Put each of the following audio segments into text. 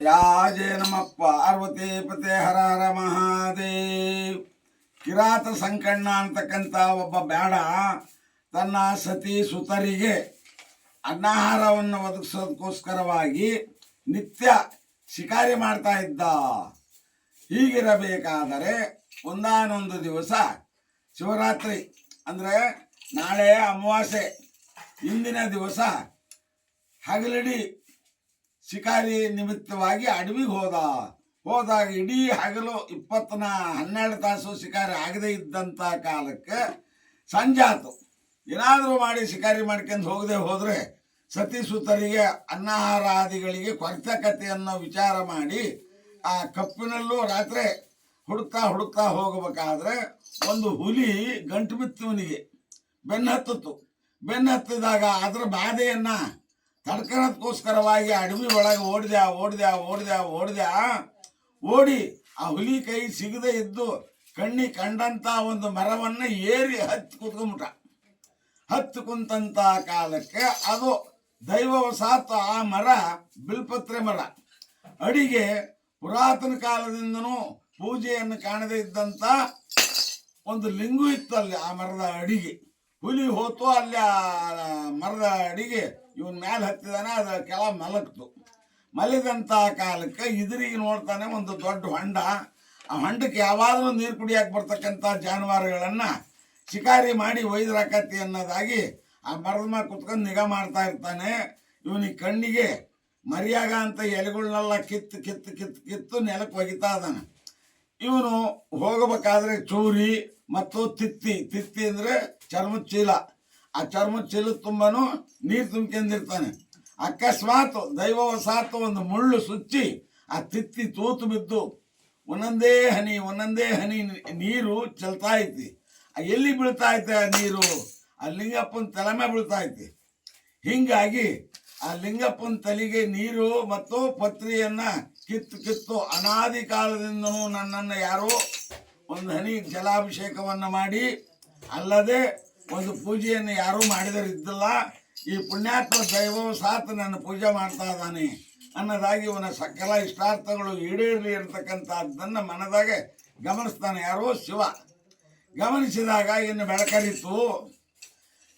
ಯಾಜೇ ನಮ. ಪಾರ್ವತಿ ಪತೆ ಹರ ಹರ ಮಹಾದೇವ್. ಕಿರಾತ ಸಂಕಣ್ಣ ಅಂತಕ್ಕಂಥ ಒಬ್ಬ ಬೇಡ ತನ್ನ ಸತಿ ಸುತರಿಗೆ ಅನ್ನಾಹಾರವನ್ನು ಒದಗಿಸೋದಕ್ಕೋಸ್ಕರವಾಗಿ ನಿತ್ಯ ಶಿಕಾರಿ ಮಾಡ್ತಾ ಇದ್ದ. ಹೀಗಿರಬೇಕಾದರೆ ಒಂದಾನೊಂದು ದಿವಸ ಶಿವರಾತ್ರಿ, ಅಂದರೆ ನಾಳೆ ಅಮಾವಾಸ್ಯೆ, ಇಂದಿನ ದಿವಸ ಹಗಲಿಡಿ ಶಿಕಾರಿ ನಿಮಿತ್ತವಾಗಿ ಅಡವಿಗೆ ಹೋದ. ಹೋದಾಗ ಇಡೀ ಹಗಲು ಇಪ್ಪತ್ತನ ಹನ್ನೆರಡು ತಾಸು ಶಿಕಾರಿ ಆಗದೇ ಇದ್ದಂಥ ಕಾಲಕ್ಕೆ ಸಂಜಾತು ಏನಾದರೂ ಮಾಡಿ ಶಿಕಾರಿ ಮಾಡ್ಕೊಂಡು ಹೋಗದೆ ಹೋದರೆ ಸತಿಸುತರಿಗೆ, ಅನ್ನಾಹಾರಾದಿಗಳಿಗೆ ಕೊರತೆ ಅನ್ನೋ ವಿಚಾರ ಮಾಡಿ ಆ ಕಪ್ಪಿನಲ್ಲೂ ರಾತ್ರಿ ಹುಡುಕ್ತಾ ಹುಡುಕ್ತಾ ಹೋಗಬೇಕಾದ್ರೆ ಒಂದು ಹುಲಿ ಗಂಟು ಬಿತ್ತುವನಿಗೆ ಬೆನ್ನು ಹತ್ತಿತು ಅದರ ಬಾಧೆಯನ್ನ ತಡ್ಕೊಳೋದಕ್ಕೋಸ್ಕರವಾಗಿ ಅಡವಿ ಒಳಗೆ ಓಡಿದೆ ಓಡಿದೆ ಓಡಿದೆ ಓಡಿದೆ ಓಡಿ ಆ ಹುಲಿ ಕೈ ಸಿಗದೆ ಇದ್ದು ಕಣ್ಣಿ ಕಂಡಂತ ಒಂದು ಮರವನ್ನ ಏರಿ ಹತ್ತಿ ಕುತ್ಕೊಂಬಿಟ್ಟ ಹತ್ತು ಕುಂತ ಕಾಲಕ್ಕೆ ಅದು ದೈವವಸಾತ್ ಆ ಮರ ಬಿಲ್ಪತ್ರೆ ಮರ. ಅಡಿಗೆ ಪುರಾತನ ಕಾಲದಿಂದನೂ ಪೂಜೆಯನ್ನು ಕಾಣದೇ ಇದ್ದಂತ ಒಂದು ಲಿಂಗು ಇತ್ತು ಅಲ್ಲಿ ಆ ಮರದ ಅಡಿಗೆ. ಹುಲಿ ಹೋತು ಅಲ್ಲಿ ಮರದ ಅಡಿಗೆ ಇವನ್ ಮೇಲೆ ಹತ್ತಿದಾನೆ, ಅದ ಕೆಳ ಮಲಗ್ತು ಮಲಗಿದಂಥ ಕಾಲಕ್ಕೆ ಇದ್ರಿಗೆ ನೋಡ್ತಾನೆ ಒಂದು ದೊಡ್ಡ ಹೊಂಡ. ಆ ಹೊಂಡಕ್ಕೆ ಯಾವಾಗಲೂ ನೀರು ಕುಡಿಯಕ್ಕೆ ಬರ್ತಕ್ಕಂಥ ಜಾನುವಾರುಗಳನ್ನ ಶಿಕಾರಿ ಮಾಡಿ ಒಯ್ದ್ರಾಕತಿ ಅನ್ನೋದಾಗಿ ಆ ಮರದ ಮೇಲೆ ಕುತ್ಕೊಂಡು ನಿಗಾ ಮಾಡ್ತಾ ಇರ್ತಾನೆ. ಇವನಿಗೆ ಕಣ್ಣಿಗೆ ಮರಿಯಾಗ ಅಂತ ಎಲೆಗಳನ್ನೆಲ್ಲ ಕಿತ್ತು ಕಿತ್ತು ಕಿತ್ತು ಕಿತ್ತು ನೆಲಕ್ಕೆ ಒಗಿತಾ ಇದ್ದಾನೆ ಇವನು ಹೋಗಬೇಕಾದ್ರೆ ಚೂರಿ ಮತ್ತು ತಿತ್ತಿ ತಿತ್ತಿ ಅಂದ್ರೆ ಚರ್ಮದ ಚೀಲ ಆ ಚರ್ಮದ ಚೀಲದ ತುಂಬಾನು ನೀರು ತುಂಬ್ಕೊಂಡಿರ್ತಾನೆ. ಅಕಸ್ಮಾತ್ ದೈವವಸಾತ್ ಒಂದು ಮುಳ್ಳು ಸುಚ್ಚಿ ಆ ತಿತ್ತಿ ತೂತು ಬಿದ್ದು ಒಂದೊಂದೇ ಹನಿ ಒಂದೊಂದೇ ಹನಿ ನೀರು ಚೆಲ್ತಾ ಐತಿ. ಎಲ್ಲಿ ಬೀಳ್ತಾ ಐತೆ ಆ ನೀರು? ಆ ಲಿಂಗಪ್ಪನ ತಲೆ ಬೀಳ್ತಾ ಐತಿ. ಹಿಂಗಾಗಿ ಆ ಲಿಂಗಪ್ಪನ ತಲೆಗೆ ನೀರು ಮತ್ತು ಪತ್ರಿಯನ್ನ ಕಿತ್ತು ಕಿತ್ತು ಅನಾದಿ ಕಾಲದಿಂದನೂ ನನ್ನನ್ನು ಯಾರೋ ಒಂದು ಹನಿ ಜಲಾಭಿಷೇಕವನ್ನು ಮಾಡಿ ಅಲ್ಲದೆ ಒಂದು ಪೂಜೆಯನ್ನು ಯಾರೂ ಮಾಡಿದರಿದ್ದಿಲ್ಲ ಈ ಪುಣ್ಯಾತ್ಮ ದೈವವು ಸಾತ್ ನನ್ನ ಪೂಜೆ ಮಾಡ್ತಾ ಇದ್ದಾನೆ ಅನ್ನೋದಾಗಿ ಇವನ ಸಕಲ ಇಷ್ಟಾರ್ಥಗಳು ಈಡೇರಲಿ ಇರತಕ್ಕಂಥದ್ದನ್ನು ಮನದಾಗೆ ಗಮನಿಸ್ತಾನೆ ಯಾರೋ ಶಿವ. ಗಮನಿಸಿದಾಗ ಇನ್ನು ಬೆಳಕರಿತು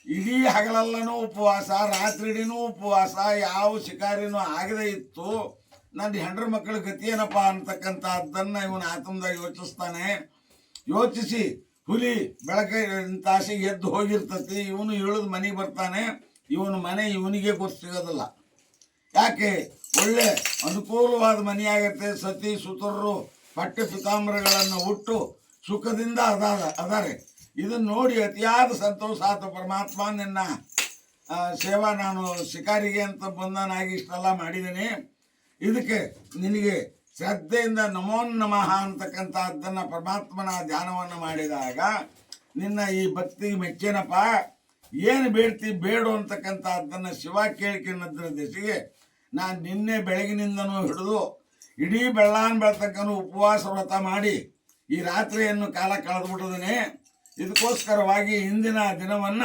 ಇಡೀ ಹಗಲೆಲ್ಲನೂ ಉಪವಾಸ ರಾತ್ರಿಡಿನೂ ಉಪವಾಸ, ಯಾವ ಶಿಕಾರಿನೂ ಆಗದೇ ಇತ್ತು. ನನ್ನ ಹೆಂಡ್ರ ಮಕ್ಕಳ ಗತಿ ಏನಪ್ಪ ಅಂತಕ್ಕಂಥದ್ದನ್ನು ಇವನು ಆತಂದಾಗ ಯೋಚಿಸ್ತಾನೆ. ಯೋಚಿಸಿ ಹುಲಿ ಬೆಳಕ ತಾಸಿಗೆ ಎದ್ದು ಹೋಗಿರ್ತತಿ, ಇವನು ಇಳಿದು ಮನೆಗೆ ಬರ್ತಾನೆ, ಇವನ ಮನೆ ಇವನಿಗೆ ಗೊತ್ತು ಸಿಗೋದಿಲ್ಲ. ಯಾಕೆ? ಒಳ್ಳೆ ಅನುಕೂಲವಾದ ಮನೆಯಾಗಿರುತ್ತೆ ಸತಿ ಸುತರರು ಪಟ್ಟ ಪಿತಾಂಬರಗಳನ್ನು ಹುಟ್ಟು ಸುಖದಿಂದ ಅದಾದ ಅದಾರೆ. ಇದನ್ನ ನೋಡಿ ಅತಿಯಾದ ಸಂತೋಷ ಆತ ಪರಮಾತ್ಮ, ನಿನ್ನ ಸೇವಾ ನಾನು ಶಿಕಾರಿಗೆ ಅಂತ ಬಂದನಾಗಿ ಇಷ್ಟೆಲ್ಲ ಮಾಡಿದ್ದೀನಿ ಇದಕ್ಕೆ ನಿನಗೆ ಶ್ರದ್ಧೆಯಿಂದ ನಮೋ ನಮಃ ಅಂತಕ್ಕಂಥದ್ದನ್ನು ಪರಮಾತ್ಮನ ಧ್ಯಾನವನ್ನು ಮಾಡಿದಾಗ ನಿನ್ನ ಈ ಭಕ್ತಿಗೆ ಮೆಚ್ಚೇನಪ್ಪ. ಏನು ಬೇಡ್ತಿ ಬೇಡು ಅಂತಕ್ಕಂಥದ್ದನ್ನು ಶಿವ ಕೇಳ್ಕೊಂಡದ್ರ ದೇಶಿಗೆ ನಾನು ನಿನ್ನೆ ಬೆಳಗಿನಿಂದನೂ ಹಿಡಿದು ಇಡೀ ಬೆಳ್ಳಾನ್ ಬೆಳತಕ್ಕನು ಉಪವಾಸ ವ್ರತ ಮಾಡಿ ಈ ರಾತ್ರಿಯನ್ನು ಕಾಲ ಕಳೆದುಬಿಟ್ಟಿದ್ದೇನೆ ಇದಕ್ಕೋಸ್ಕರವಾಗಿ ಇಂದಿನ ದಿನವನ್ನ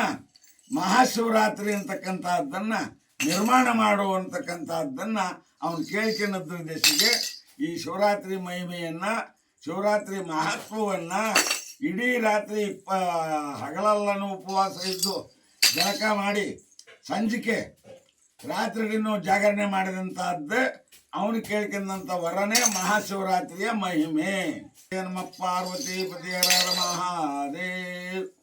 ಮಹಾಶಿವರಾತ್ರಿ ಅಂತಕ್ಕಂಥದ್ದನ್ನು ನಿರ್ಮಾಣ ಮಾಡು ಅಂತಕ್ಕಂಥದ್ದನ್ನು ಅವನು ಕೇಳ್ಕೊಂಡದ್ರ ದಿಶೆಗೆ ಈ ಶಿವರಾತ್ರಿ ಮಹಿಮೆಯನ್ನ, ಶಿವರಾತ್ರಿ ಮಹತ್ವವನ್ನ ಇಡೀ ರಾತ್ರಿ ಇಪ್ಪ ಹಗಲೆಲ್ಲನೂ ಉಪವಾಸ ಇದ್ದು ಜಳಕ ಮಾಡಿ ಸಂಜಿಕೆ ರಾತ್ರಿಗಿನ್ನೂ ಜಾಗರಣೆ ಮಾಡಿದಂತಹದ್ದು ಅವನು ಕೇಳ್ಕೊಂಡಂತ ವರನೇ ಮಹಾಶಿವರಾತ್ರಿಯ ಮಹಿಮೆ. ನಮ್ಮ ಪಾರ್ವತಿ ಪತಿಯರ ಮಹಾದೇವ್.